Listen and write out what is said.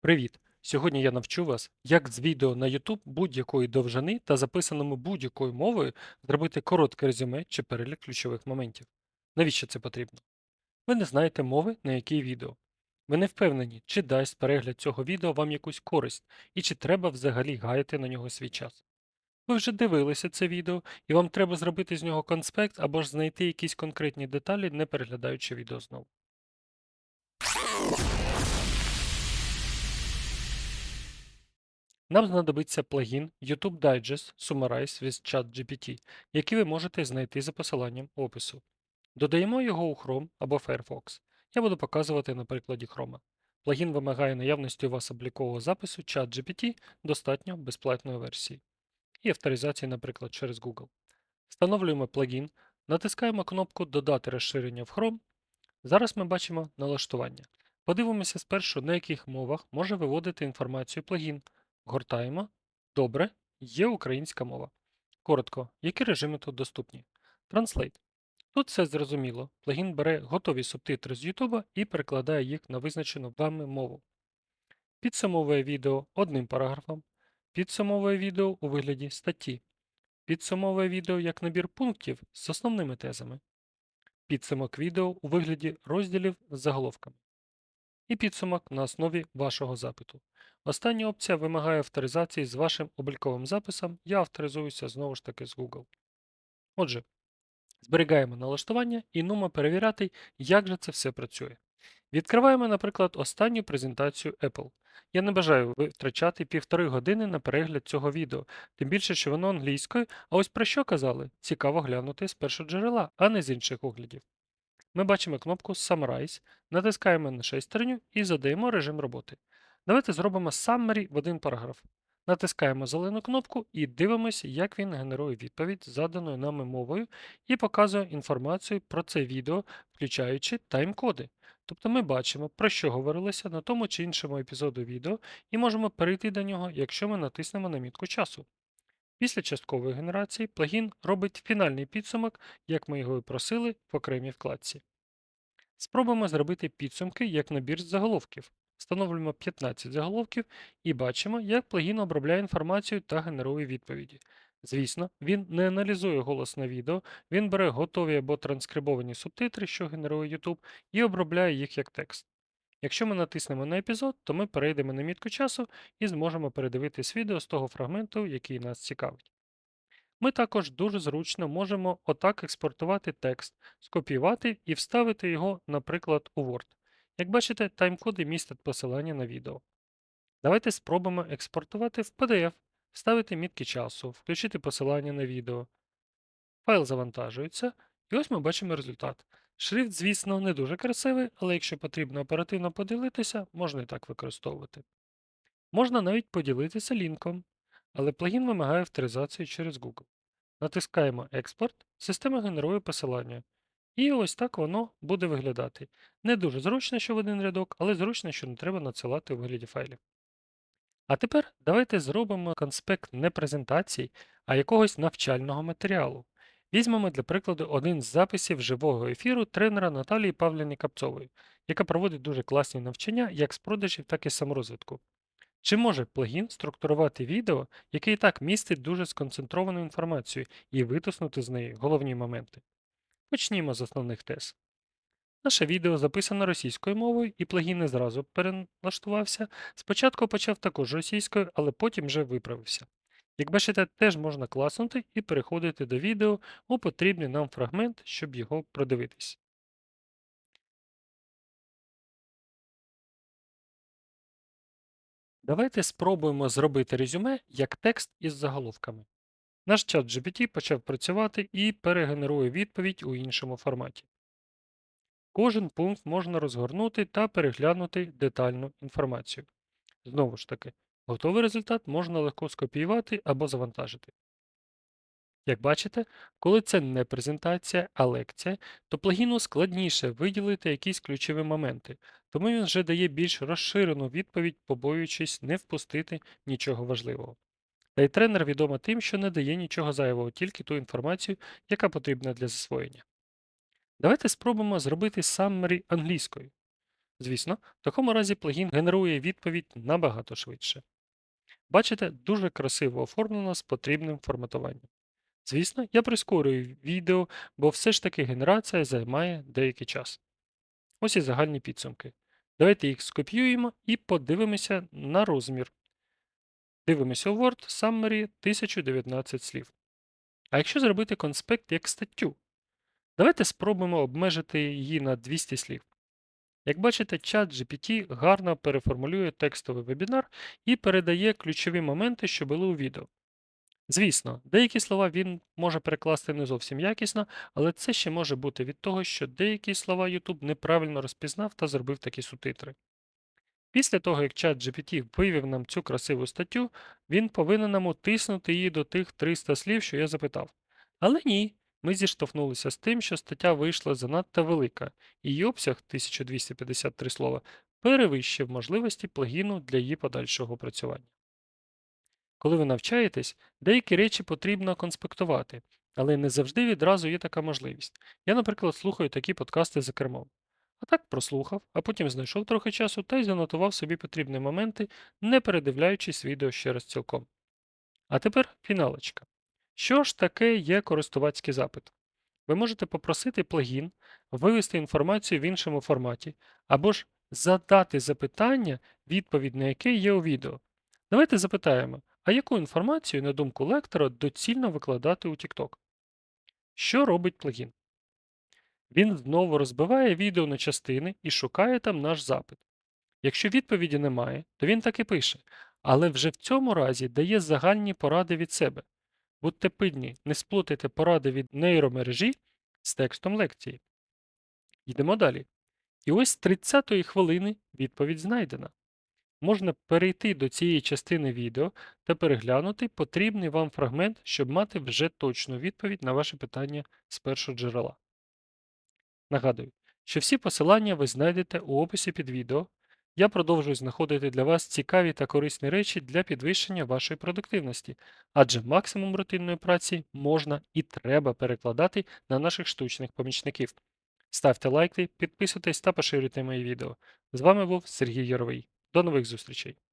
Привіт! Сьогодні я навчу вас, як з відео на YouTube будь-якої довжини та записаному будь-якою мовою зробити коротке резюме чи перелік ключових моментів. Навіщо це потрібно? Ви не знаєте мови, на якій відео. Ви не впевнені, чи дасть перегляд цього відео вам якусь користь і чи треба взагалі гаяти на нього свій час. Ви вже дивилися це відео, і вам треба зробити з нього конспект або ж знайти якісь конкретні деталі, не переглядаючи відео знову. Нам знадобиться плагін YouTube Digest Summarize with ChatGPT, який ви можете знайти за посиланням опису. Додаємо його у Chrome або Firefox. Я буду показувати на прикладі Chrome. Плагін вимагає наявності у вас облікового запису ChatGPT достатньо безплатної версії і авторизації, наприклад, через Google. Встановлюємо плагін, натискаємо кнопку Додати розширення в Chrome. Зараз ми бачимо налаштування. Подивимося спершу, на яких мовах може виводити інформацію плагін. Гортаємо. Добре, є українська мова. Коротко, які режими тут доступні? Translate. Тут все зрозуміло. Плагін бере готові субтитри з YouTube і перекладає їх на визначену вами мову. Підсумовує відео одним параграфом. Підсумовує відео у вигляді статті. Підсумовує відео як набір пунктів з основними тезами. Підсумок відео у вигляді розділів з заголовками і підсумок на основі вашого запиту. Остання опція вимагає авторизації з вашим обліковим записом. Я авторизуюся знову ж таки з Google. Отже, зберігаємо налаштування і нумо перевіряти, як же це все працює. Відкриваємо, наприклад, останню презентацію Apple. Я не бажаю витрачати півтори години на перегляд цього відео, тим більше, що воно англійською, а ось про що казали, цікаво глянути з першоджерела, а не з інших оглядів. Ми бачимо кнопку Summarize, натискаємо на шестерню і задаємо режим роботи. Давайте зробимо Summary в один параграф. Натискаємо зелену кнопку і дивимося, як він генерує відповідь заданою нами мовою і показує інформацію про це відео, включаючи тайм-коди. Тобто ми бачимо, про що говорилося на тому чи іншому епізоду відео, і можемо перейти до нього, якщо ми натиснемо на мітку часу. Після часткової генерації плагін робить фінальний підсумок, як ми його і просили в окремій вкладці. Спробуємо зробити підсумки як набір з заголовків. Встановлюємо 15 заголовків і бачимо, як плагін обробляє інформацію та генерує відповіді. Звісно, він не аналізує голос на відео, він бере готові або транскрибовані субтитри, що генерує YouTube, і обробляє їх як текст. Якщо ми натиснемо на епізод, то ми перейдемо на мітку часу і зможемо передивитись відео з того фрагменту, який нас цікавить. Ми також дуже зручно можемо отак експортувати текст, скопіювати і вставити його, наприклад, у Word. Як бачите, тайм-коди містять посилання на відео. Давайте спробуємо експортувати в PDF, вставити мітки часу, включити посилання на відео. Файл завантажується, і ось ми бачимо результат. Шрифт, звісно, не дуже красивий, але якщо потрібно оперативно поділитися, можна і так використовувати. Можна навіть поділитися лінком, але плагін вимагає авторизації через Google. Натискаємо Експорт, система генерує посилання. І ось так воно буде виглядати. Не дуже зручно, що в один рядок, але зручно, що не треба надсилати у вигляді файлів. А тепер давайте зробимо конспект не презентації, а якогось навчального матеріалу. Візьмемо для прикладу один з записів живого ефіру тренера Наталії Павлівни Капцової, яка проводить дуже класні навчання як з продажів, так і саморозвитку. Чи може плагін структурувати відео, яке і так містить дуже сконцентровану інформацію, і витиснути з неї головні моменти? Почнімо з основних тез. Наше відео записано російською мовою, і плагін не зразу перелаштувався. Спочатку почав також російською, але потім вже виправився. Як бачите, теж можна класнути і переходити до відео у потрібний нам фрагмент, щоб його продивитись. Давайте спробуємо зробити резюме як текст із заголовками. Наш чат GPT почав працювати і перегенерує відповідь у іншому форматі. Кожен пункт можна розгорнути та переглянути детальну інформацію. Знову ж таки, готовий результат можна легко скопіювати або завантажити. Як бачите, коли це не презентація, а лекція, то плагіну складніше виділити якісь ключові моменти, тому він вже дає більш розширену відповідь, побоюючись не впустити нічого важливого. Та й тренер відома тим, що не дає нічого зайвого, тільки ту інформацію, яка потрібна для засвоєння. Давайте спробуємо зробити summary англійською. Звісно, в такому разі плагін генерує відповідь набагато швидше. Бачите, дуже красиво оформлено з потрібним форматуванням. Звісно, я прискорюю відео, бо все ж таки генерація займає деякий час. Ось і загальні підсумки. Давайте їх скопіюємо і подивимося на розмір. Дивимося у Word Summary 1019 слів. А якщо зробити конспект як статтю, давайте спробуємо обмежити її на 200 слів. Як бачите, чат GPT гарно переформулює текстовий вебінар і передає ключові моменти, що були у відео. Звісно, деякі слова він може перекласти не зовсім якісно, але це ще може бути від того, що деякі слова YouTube неправильно розпізнав та зробив такі субтитри. Після того, як чат GPT вивів нам цю красиву статтю, він повинен нам утиснути її до тих 300 слів, що я запитав. Але ні, ми зіштовхнулися з тим, що стаття вийшла занадто велика, і її обсяг 1253 слова перевищив можливості плагіну для її подальшого опрацювання. Коли ви навчаєтесь, деякі речі потрібно конспектувати, але не завжди відразу є така можливість. Я, наприклад, слухаю такі подкасти за кермом. А так прослухав, а потім знайшов трохи часу та й занотував собі потрібні моменти, не передивляючись відео ще раз цілком. А тепер фіналочка. Що ж таке є користувацький запит? Ви можете попросити плагін вивести інформацію в іншому форматі, або ж задати запитання, відповідь на яке є у відео. Давайте запитаємо, а яку інформацію, на думку лектора, доцільно викладати у TikTok? Що робить плагін? Він знову розбиває відео на частини і шукає там наш запит. Якщо відповіді немає, то він так і пише, але вже в цьому разі дає загальні поради від себе. Будьте пильні, не сплутайте поради від нейромережі з текстом лекції. Йдемо далі. І ось з 30-ї хвилини відповідь знайдена. Можна перейти до цієї частини відео та переглянути потрібний вам фрагмент, щоб мати вже точну відповідь на ваше питання з першого джерела. Нагадую, що всі посилання ви знайдете у описі під відео. Я продовжую знаходити для вас цікаві та корисні речі для підвищення вашої продуктивності, адже максимум рутинної праці можна і треба перекладати на наших штучних помічників. Ставте лайки, підписуйтесь та поширюйте мої відео. З вами був Сергій Яровий. До нових зустрічей!